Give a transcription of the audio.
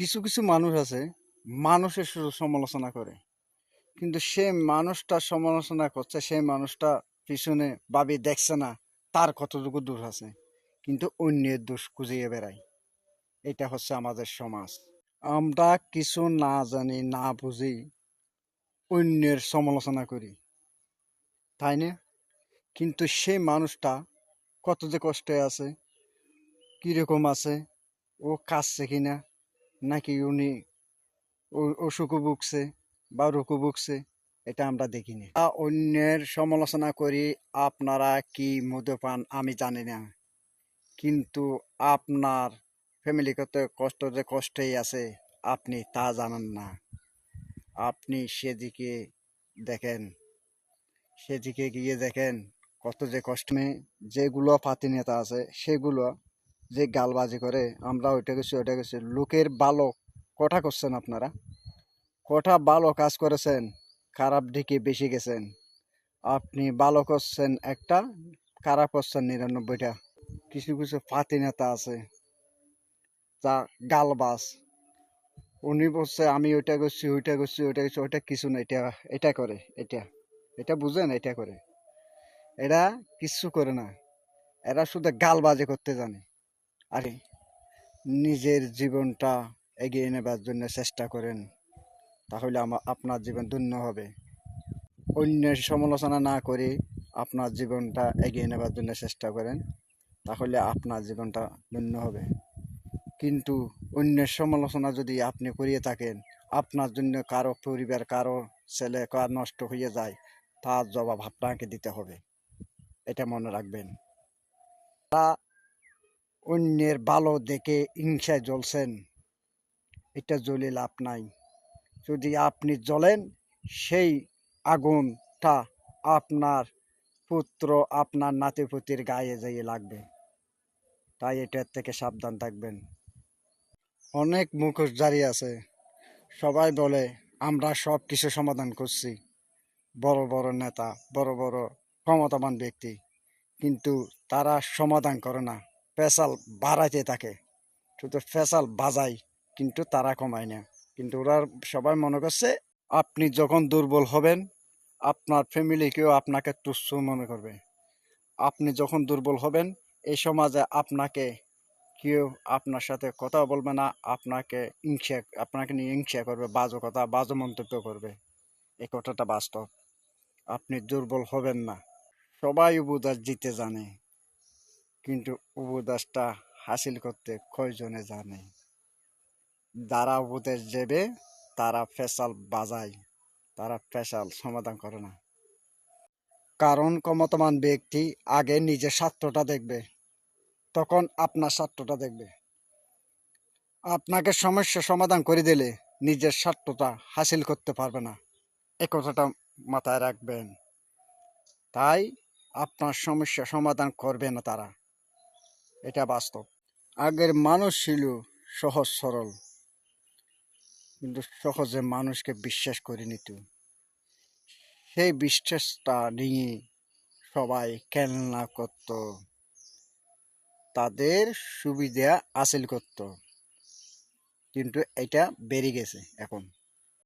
কিছু কিছু মানুষ আছে, মানুষের সমালোচনা করে। কিন্তু সে মানুষটা সমালোচনা করছে সেই মানুষটা পিছনে ভাবি দেখছে না, তার কতটুকু দূর আছে। কিন্তু অন্যের দোষ খুঁজিয়ে বেড়ায়। এটা হচ্ছে আমাদের সমাজ। আমরা কিছু না জানি, না বুঝি, অন্যের সমালোচনা করি। তাই না? কিন্তু সেই মানুষটা কত যে কষ্টে আছে, কীরকম আছে, ও কাঁদছে কিনা নাকি উনি অসুখও ভুগছে বা রোগও ভুগছে, এটা আমরা দেখিনি। অন্যের সমালোচনা করি, আপনারা কি মদ্যপান আমি জানি না। কিন্তু আপনার ফ্যামিলি কত কষ্ট যে কষ্টেই আছে, আপনি তা জানেন না। আপনি সেদিকে দেখেন, সেদিকে গিয়ে দেখেন কত যে কষ্ট। যেগুলো পাতি নেতা আছে, সেগুলো যে গালবাজি করে, আমরা ওইটা গেছি ওইটা গেছি লোকের ভালো কটা করছেন আপনারা? কটা ভালো কাজ করেছেন? খারাপ দিকে বেশি গেছেন। আপনি ভালো করছেন একটা, খারাপ করছেন নিরানব্বইটা। কিছু কিছু পাতি নেতা আছে, যা গালবাজ। উনি বলছে, আমি ওইটা করছি ওইটা করছি ওইটা করছি, ওইটা কিছু না, এটা এটা করে, এটা এটা বুঝেন, এটা করে। এরা কিচ্ছু করে না। এরা শুধু গালবাজি করতে জানে। আরে, নিজের জীবনটা এগিয়ে নেবার জন্য চেষ্টা করেন, তাহলে আমার আপনার জীবন ধন্য হবে। অন্যের সমালোচনা না করে আপনার জীবনটা এগিয়ে নেবার জন্য চেষ্টা করেন, তাহলে আপনার জীবনটা ধন্য হবে। কিন্তু অন্যের সমালোচনা যদি আপনি করিয়ে থাকেন, আপনার জন্য কারও পরিবার, কারও ছেলে, কার নষ্ট হয়ে যায়, তার জবাব আপনাকে দিতে হবে। এটা মনে রাখবেন। তা অন্যের ভালো দেখে হিংসায় জ্বলছেন, এটা জ্বলে লাভ নাই। যদি আপনি জ্বলেন, সেই আগুনটা আপনার পুত্র আপনার নাতিপুতির গায়ে যেয়ে লাগবে। তাই এটার থেকে সাবধান থাকবেন। অনেক মুখোশ জারি আছে। সবাই বলে, আমরা সব কিছু সমাধান করছি। বড় বড় নেতা, বড় বড় ক্ষমতাবান ব্যক্তি। কিন্তু তারা সমাধান করে না। পেশাল বাড়াইতে থাকে। শুধু ফেসাল বাজায়, কিন্তু তারা কমায় না। কিন্তু ওরা সবাই মনে করছে, আপনি যখন দুর্বল হবেন, আপনার ফ্যামিলিকেও আপনাকে তুচ্ছ মনে করবে। আপনি যখন দুর্বল হবেন, এই সমাজে আপনাকে কেউ আপনার সাথে কথা বলবে না, আপনাকে হিংসা, আপনাকে নিয়ে হিংসা করবে, বাজো কথা, বাজো মন্তব্য করবে। এই কথাটা বাস্তব। আপনি দুর্বল হবেন না। সবাই উপদাস জিতে জানে। কিন্তু উপদেশটা হাসিল করতে কয়জনে জানে? যারা উপদেশ দেবে, তারা ফেসাল বাজায়, তারা ফেসাল সমাধান করে না। কারণ ক্ষমতাবান ব্যক্তি আগে নিজের স্বার্থটা দেখবে, তখন আপনার স্বার্থটা দেখবে। আপনাকে সমস্যা সমাধান করে দিলে নিজের স্বার্থটা হাসিল করতে পারবে না। এ কথাটা মাথায় রাখবেন। তাই আপনার সমস্যা সমাধান করবে না তারা। এটা বাস্তব। আগের মানুষ ছিল সহজ, সরল, কিন্তু সহজে মানুষকে বিশ্বাস করে নিত। সেই বিশ্বাসটা নিয়ে সবাই খেলনা করত, তাদের সুবিধা হাসিল করত, কিন্তু এটা বেড়ে গেছে এখন।